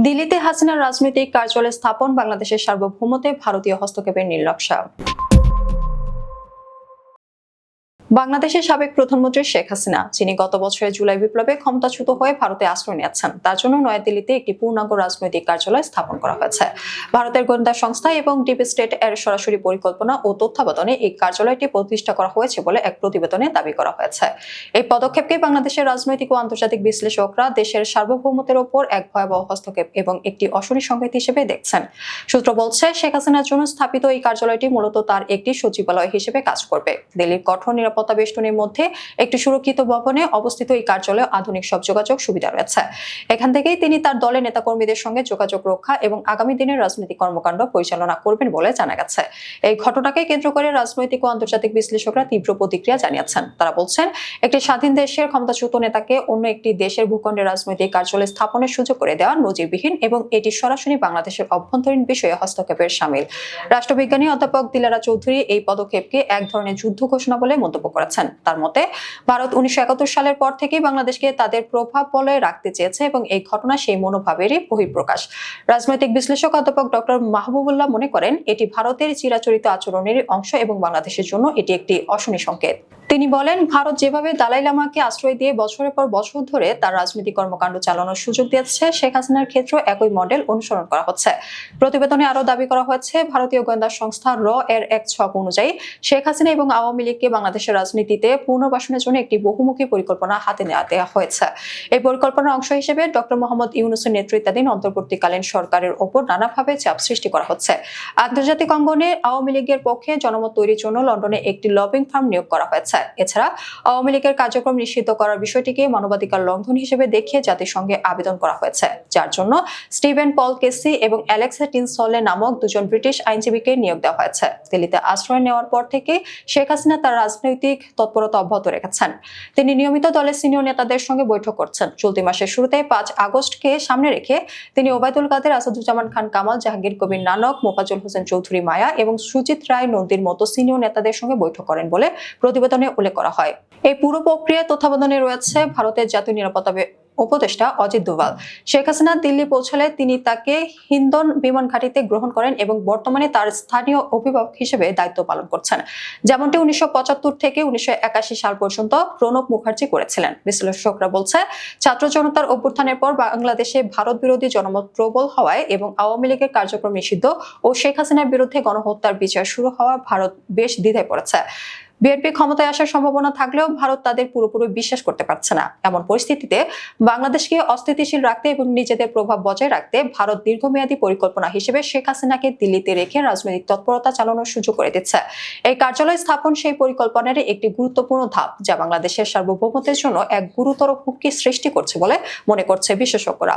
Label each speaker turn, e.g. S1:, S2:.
S1: দিল্লিতে হাসিনার রাজনৈতিক কার্যালয় স্থাপন বাংলাদেশের সার্বভৌমতে ভারতীয় হস্তক্ষেপের নীলনকশা বাংলাদেশের সাবেক প্রধানমন্ত্রী শেখ হাসিনা, যিনি গত বছরের জুলাই বিপ্লবে ক্ষমতাচ্যুত হয়ে ভারতে আশ্রয় নিয়েছেন, তার জন্য নয়াদিল্লিতে একটি পূর্ণাঙ্গ রাজনৈতিক কার্যালয় স্থাপন করা হয়েছে। ভারতের গোয়েন্দা সংস্থা এবং ডিপ স্টেট এর সরাসরি পরিকল্পনা ও তত্ত্বাবধানে এই কার্যালয়টি প্রতিষ্ঠা করা হয়েছে বলে এক প্রতিবেদনে দাবি করা হয়েছে। এই পদক্ষেপকে বাংলাদেশের রাজনৈতিক ও আন্তর্জাতিক বিশ্লেষকরা দেশের সার্বভৌমত্বের ওপর এক ভয়াবহ হস্তক্ষেপ এবং একটি অশনি সংকেত হিসেবে দেখছেন। সূত্র বলছে, শেখ হাসিনার জন্য স্থাপিত এই কার্যালয়টি মূলত তার একটি সচিবালয় হিসেবে কাজ করবে। দিল্লির কঠোর নিরাপত্তা বেষ্টনীর মধ্যে একটি সুরক্ষিত ভবনে অবস্থিত এই কার্যালয়ে আধুনিক সব যোগাযোগ সুবিধা রয়েছে। এখান থেকেই তিনি তার দলের নেতাকর্মীদের সঙ্গে যোগাযোগ রক্ষা এবং আগামী দিনের রাজনৈতিক কর্মকাণ্ড পরিচালনা করবেন বলে জানা গেছে। এই ঘটনাকে কেন্দ্র করে রাজনৈতিক ও আন্তর্জাতিক বিশ্লেষকরা তীব্র প্রতিক্রিয়া জানিয়েছেন। তারা বলছেন, একটি স্বাধীন দেশের ক্ষমতাচ্যুত নেতাকে অন্য একটি দেশের ভূখণ্ডে রাজনৈতিক কার্যালয় স্থাপনের সুযোগ করে দেওয়া নজিরবিহীন এবং এটি সরাসরি বাংলাদেশের অভ্যন্তরীণ বিষয়ে হস্তক্ষেপের সামিল। রাষ্ট্রবিজ্ঞানী অধ্যাপক দিলারা চৌধুরী এই পদক্ষেপকে এক ধরনের যুদ্ধ ঘোষণা বলে মন্তব্য করেছেন। তার মতে, ভারত উনিশশো সালের পর থেকেই বাংলাদেশকে তাদের প্রভাব বলয়ে রাখতে চেয়েছে এবং এই ঘটনা সেই মনোভাবেরই বহিঃপ্রকাশ। রাজনৈতিক বিশ্লেষক অধ্যাপক ডক্টর মাহবুবুল্লাহ মনে করেন, এটি ভারতের চিরাচরিত আচরণের অংশ এবং বাংলাদেশের জন্য এটি একটি অশনি সংকেত। তিনি বলেন, ভারত যেভাবে দালাই লামাকে আশ্রয় দিয়ে বছরের পর বছর ধরে তার রাজনৈতিক কর্মকাণ্ড চালানোর সুযোগ দিয়েছে, শেখ হাসিনার ক্ষেত্রে একই মডেল অনুসরণ করা হচ্ছে। প্রতিবেদনে আরও দাবি করা হয়েছে, ভারতীয় গোয়েন্দা সংস্থা র এর এক ছক অনুযায়ী শেখ হাসিনা এবং আওয়ামী লীগকে বাংলাদেশের রাজনীতিতে পুনর্বাসনের জন্য একটি বহুমুখী পরিকল্পনা হাতে নেওয়া দেওয়া হয়েছে। এই পরিকল্পনার অংশ হিসেবে ডক্টর মোহাম্মদ ইউনুসের নেতৃত্বাধীন অন্তর্বর্তীকালীন সরকারের ওপর নানাভাবে চাপ সৃষ্টি করা হচ্ছে। আন্তর্জাতিক অঙ্গনে আওয়ামী লীগের পক্ষে জনমত তৈরির জন্য লন্ডনে একটি লবিং ফার্ম নিয়োগ করা হয়েছে। এছাড়া আওয়ামী লীগের কার্যক্রম নিষিদ্ধ করার বিষয়টিকে মানবাধিকার লঙ্ঘন হিসেবে দেখিয়ে জাতিসংঘে আবেদন করা হয়েছে। যার জন্য স্টিভেন পল কেসি এবং অ্যালেক্সা টিনসলে নামক দুজন ব্রিটিশ আইনজীবীকে নিয়োগ দেওয়া হয়েছে। দিল্লিতে আশ্রয় নেওয়ার পর থেকে শেখ হাসিনা তার রাজনৈতিক তৎপরতা অব্যাহত রেখেছেন। তিনি নিয়মিত দলের সিনিয়র নেতাদের সঙ্গে বৈঠক করছেন। চলতি মাসের শুরুতে পাঁচ আগস্টকে সামনে রেখে তিনি ওবায়দুল কাদের, আসাদুজ্জামান খান কামাল, জাহাঙ্গীর, কবির নানক মোফাজুল হোসেন চৌধুরী মায়া এবং সুজিত রায় নন্দীর মতো সিনিয়র নেতাদের সঙ্গে বৈঠক করেন বলে প্রতিবেদনে উল্লেখ করা হয়। এই পুরো প্রক্রিয়ায় তত্ত্বাবধানে রয়েছে ভারতের জাতীয় নিরাপত্তা উপদেষ্টা অজিত দোভাল। শেখ হাসিনা দিল্লি পৌঁছালে তিনি তাকে হিন্দন বিমান ঘাঁটিতে গ্রহণ করেন এবং বর্তমানে তার স্থানীয় অভিভাবক হিসেবে দায়িত্ব পালন করছেন। যেমনটি উনিশশো পঁচাত্তর থেকে উনিশশো একাশি সাল পর্যন্ত প্রণব মুখার্জি করেছিলেন। বিশ্লেষকরা বলছে, ছাত্র জনতার অভ্যুত্থানের পর বাংলাদেশে ভারত বিরোধী জনমত প্রবল হওয়ায় এবং আওয়ামী লীগের কার্যক্রম নিষিদ্ধ ও শেখ হাসিনার বিরুদ্ধে গণহত্যার বিচার শুরু হওয়া ভারত বেশ দ্বিধায় পড়েছে। বিএনপি ক্ষমতায় আসার সম্ভাবনা থাকলেও ভারত তাদের পুরোপুরি বিশ্বাস করতে পারছে না। এমন পরিস্থিতিতে বাংলাদেশকে অস্থিতিশীল রাখতে এবং নিজেদের প্রভাব বজায় রাখতে ভারত দীর্ঘমেয়াদী পরিকল্পনা হিসেবে শেখ হাসিনাকে দিল্লিতে রেখে রাজনৈতিক তৎপরতা চালানোর সুযোগ করে দিচ্ছে। এই কার্যালয় স্থাপন সেই পরিকল্পনার একটি গুরুত্বপূর্ণ ধাপ, যা বাংলাদেশের সার্বভৌমত্বের জন্য এক গুরুতর হুমকি সৃষ্টি করছে বলে মনে করছে বিশেষজ্ঞরা।